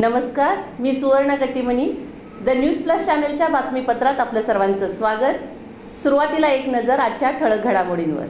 नमस्कार मी सुवर्ण Kattimani. The news plus चॅनलच्या बातमीपत्रात आपलं सर्वांचं स्वागत. सुरुवातीला एक नजर आजच्या ठळक घडामोडींवर.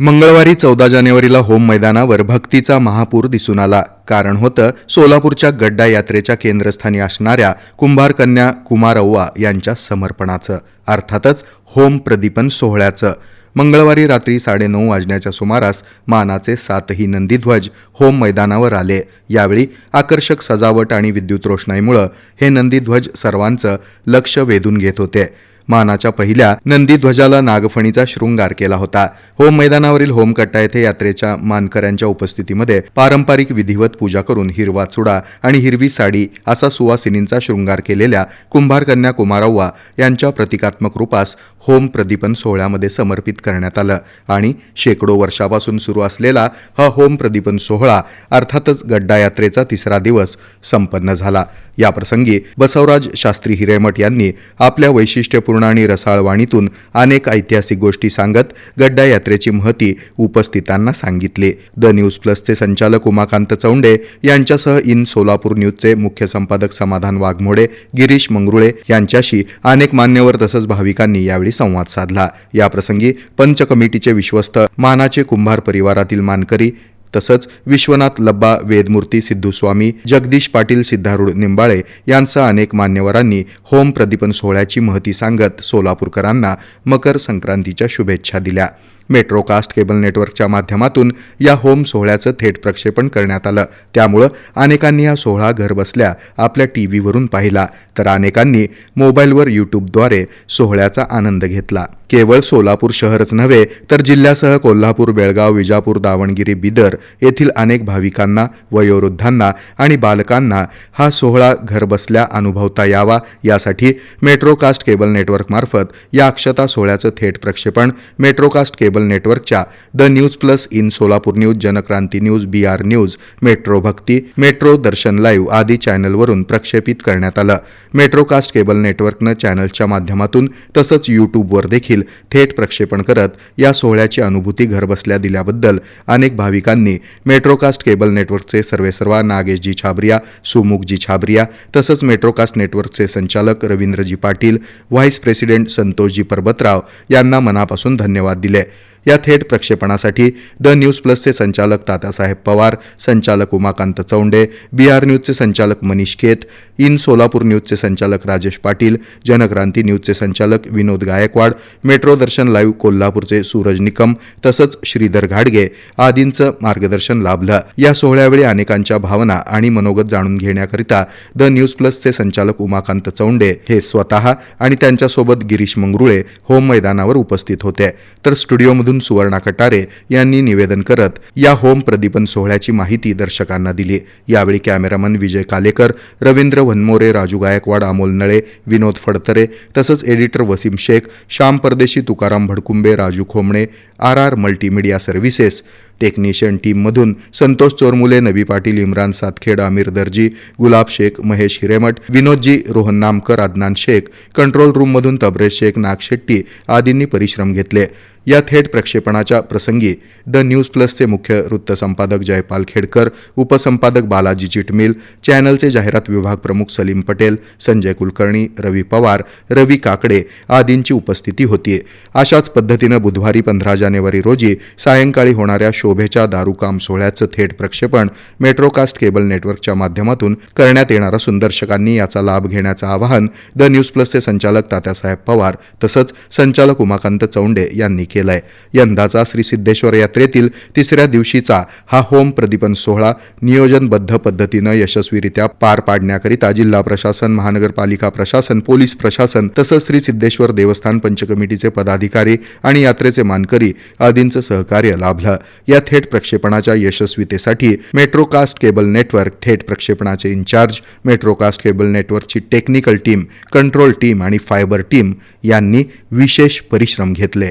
मंगळवारी चौदा जानेवारीला होम मैदानावर भक्तीचा महापूर दिसून आला. कारण होतं सोलापूरच्या गड्डा यात्रेच्या केंद्रस्थानी असणाऱ्या कुंभारकन्या कुमारव्वा यांच्या समर्पणाचं. अर्थातच होम प्रदीपन सोहळ्याचं. मंगळवारी रात्री साडेनऊ वाजण्याच्या सुमारास मानाचे सातही नंदीध्वज होम मैदानावर आले. यावेळी आकर्षक सजावट आणि विद्युत रोषणाईमुळं हे नंदीध्वज सर्वांचं लक्ष वेधून घेत होते. मानाच्या पहिल्या नंदीध्वजाला नागफणीचा शृंगार केला होता. होम मैदानावरील होमकट्टा येथे यात्रेच्या मानकऱ्यांच्या उपस्थितीमध्ये पारंपरिक विधिवत पूजा करून हिरवा चुडा आणि हिरवी साडी असा सुवासिनींचा शृंगार केलेल्या कुंभारकन्या कुमारव्वा यांच्या प्रतिकात्मक रूपास होम प्रदीपन सोहळ्यामध्ये समर्पित करण्यात आलं आणि शेकडो वर्षापासून सुरू असलेला हा होम प्रदीपन सोहळा अर्थातच गड्डा यात्रेचा तिसरा दिवस संपन्न झाला. याप्रसंगी बसवराज शास्त्री हिरेमठ यांनी आपल्या वैशिष्ट्यपूर्ण आणि रसाळ वाणीतून अनेक ऐतिहासिक गोष्टी सांगत गड्डा यात्रेची महती उपस्थितांना सांगितली. द न्यूज प्लसचे संचालक उमाकांत चौंडे यांच्यासह इन सोलापूर न्यूजचे मुख्य संपादक समाधान वाघमोडे गिरीश मंगरुळे यांच्याशी अनेक मान्यवर तसंच भाविकांनी यावेळी संवाद साधला. याप्रसंगी पंच कमिटीचे विश्वस्त मानाचे कुंभार परिवारातील मानकरी तसंच विश्वनाथ लब्बा वेदमूर्ती सिद्धूस्वामी जगदीश पाटील सिद्धारूढ निंबाळे यांचा अनेक मान्यवरांनी होम प्रदीपन सोहळ्याची महती सांगत सोलापूरकरांना मकर संक्रांतीच्या शुभेच्छा दिल्या. मेट्रोकास्ट केबल नेटवर्कच्या माध्यमातून या होम सोहळ्याचं थेट प्रक्षेपण करण्यात आलं. त्यामुळं अनेकांनी हा सोहळा घरबसल्या आपल्या टी व्हीवरून पाहिला. तर अनेकांनी मोबाईलवर यूट्यूबद्वारे सोहळ्याचा आनंद घेतला. केवळ सोलापूर शहरच नव्हे तर जिल्ह्यासह कोल्हापूर बेळगाव विजापूर दावणगिरी बिदर येथील अनेक भाविकांना वयोवृद्धांना आणि बालकांना हा सोहळा घरबसल्या अनुभवता यावा यासाठी मेट्रोकास्ट केबल नेटवर्कमार्फत या अक्षता सोहळ्याचं थेट प्रक्षेपण मेट्रोकास्ट केबल नेटवर्कच्या the news plus in Solapur news Jankranti news B R news metro Bhakti metro Darshan live आदी चॅनलवरून प्रक्षेपित करण्यात आलं. मेट्रोकास्ट केबल नेटवर्कनं चॅनलच्या माध्यमातून तसंच यूट्यूबवर देखील थेट प्रक्षेपण करत या सोहळ्याची अनुभूती घरबसल्या दिल्याबद्दल अनेक भाविकांनी मेट्रोकास्ट केबल नेटवर्कचे सर्वेसर्वा नागेशजी छाबरिया सुमुखजी छाबरिया तसंच मेट्रोकास्ट नेटवर्कचे संचालक रवींद्रजी पाटील व्हाईस प्रेसिडेंट संतोषजी परबतराव यांना मनापासून धन्यवाद दिले. या थेट प्रक्षेपणासाठी द न्यूज प्लसचे संचालक तात्यासाहेब पवार संचालक उमाकांत चौंडे बी आर न्यूजचे संचालक मनीष केत इन सोलापूर न्यूजचे संचालक राजेश पाटील जनक्रांती न्यूजचे संचालक विनोद गायकवाड मेट्रो दर्शन लाईव्ह कोल्हापूरचे सूरज निकम तसंच श्रीधर घाडगे आदींचं मार्गदर्शन लाभलं. या सोहळ्यावेळी अनेकांच्या भावना आणि मनोगत जाणून घेण्याकरिता द न्यूज प्लसचे संचालक उमाकांत चौंडे हे स्वतः आणि त्यांच्यासोबत गिरीश मंगरुळे होम मैदानावर उपस्थित होते. तर स्टुडिओमधून सुवर्णा कटारे यांनी निवेदन करत या होम प्रदीपन सोहळ्याची माहिती दर्शकांना दिली. यावेळी कॅमेरामन विजय कालेकर रवींद्र वनमोरे राजू गायकवाड अमोल नळे विनोद फडतरे तसंच editor Wasim Shaikh Shyam Pardeshi Tukaram Bhadkumbe Raju Khomane R R multimedia services technician टीममधून संतोष चोरमुले नबी पाटील इम्रान सातखेड आमिर दर्जी गुलाब शेख महेश हिरेमठ विनोदजी रोहन नामकर अदनान शेख कंट्रोल रूममधून तबरेज शेख नागशेट्टी आदींनी परिश्रम घेतले. या थेट प्रक्षेपणाच्या प्रसंगी द न्यूज प्लसचे मुख्य वृत्तसंपादक जयपाल खेडकर उपसंपादक बालाजी चिटमिल चॅनलचे जाहिरात विभाग प्रमुख सलीम पटेल संजय कुलकर्णी रवी पवार रवी काकडे आदींची उपस्थिती होती. अशाच पद्धतीनं बुधवारी पंधरा जानेवारी रोजी सायंकाळी होणाऱ्या शोभेच्या दारूकाम सोहळ्याचं थेट प्रक्षेपण मेट्रोकास्ट केबल नेटवर्कच्या माध्यमातून करण्यात येणार असून दर्शकांनी याचा लाभ घेण्याचं आवाहन द न्यूज प्लसचे संचालक तात्यासाहेब पवार तसंच संचालक उमाकांत चौंडे यांनी केलं. केलंय. यंदाचा श्री सिद्धेश्वर यात्रेतील तिसऱ्या दिवशीचा हा होम प्रदीपन सोहळा नियोजनबद्ध पद्धतीनं यशस्वीरित्या पार पाडण्याकरिता जिल्हा प्रशासन महानगरपालिका प्रशासन पोलीस प्रशासन तसंच श्री सिद्धेश्वर देवस्थान पंचकमिटीचे पदाधिकारी आणि यात्रेचे मानकरी आदींचं सहकार्य लाभलं. या थेट प्रक्षेपणाच्या यशस्वीतेसाठी मेट्रोकास्ट केबल नेटवर्क थेट प्रक्षेपणाचे इन्चार्ज मेट्रोकास्ट केबल नेटवर्कची टेक्निकल टीम कंट्रोल टीम आणि फायबर टीम यांनी विशेष परिश्रम घेतले.